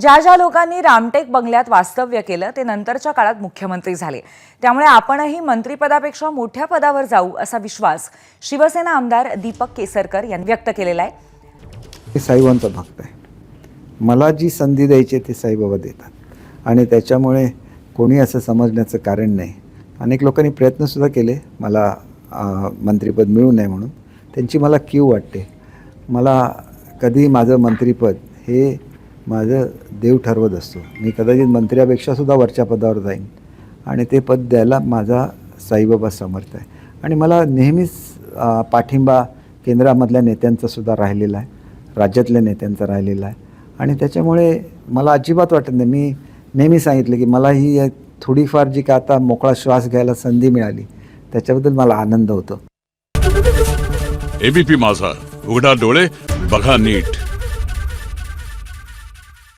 ज्या ज्या लोकांनी रामटेक बंगल्यात वास्तव्य केलं ते नंतरच्या काळात मुख्यमंत्री झाले. त्यामुळे आपणही मंत्रिपदापेक्षा मोठ्या पदावर जाऊ असा विश्वास शिवसेना आमदार दीपक केसरकर यांनी व्यक्त केलेला आहे. हे भक्त आहे. मला जी संधी द्यायची आहे ती साईबाबा देतात. आणि त्याच्यामुळे कोणी असं समजण्याचं कारण नाही. अनेक लोकांनी प्रयत्नसुद्धा केले. मला मंत्रीपद मंत्रिपद मिळू नये म्हणून. त्यांची मला क्यू वाटते. मला कधी माझं मंत्रिपद हे माझं देव ठरवत असतो. मी कदाचित मंत्र्यापेक्षा सुद्धा वरच्या पदावर जाईन. आणि ते पद द्यायला माझा साईबाबा समर्थ आहे. आणि मला नेहमीच पाठिंबा केंद्रामधल्या नेत्यांचासुद्धा राहिलेला आहे. राज्यातल्या नेत्यांचा राहिलेला आहे. आणि त्याच्यामुळे मला अजिबात वाटत नाही. मी नेहमी सांगितलं की मला ही थोडीफार जी का आता मोकळा श्वास घ्यायला संधी मिळाली त्याच्याबद्दल मला आनंद होतो. एबीपी माझा. उघडा डोळे बघा नीट.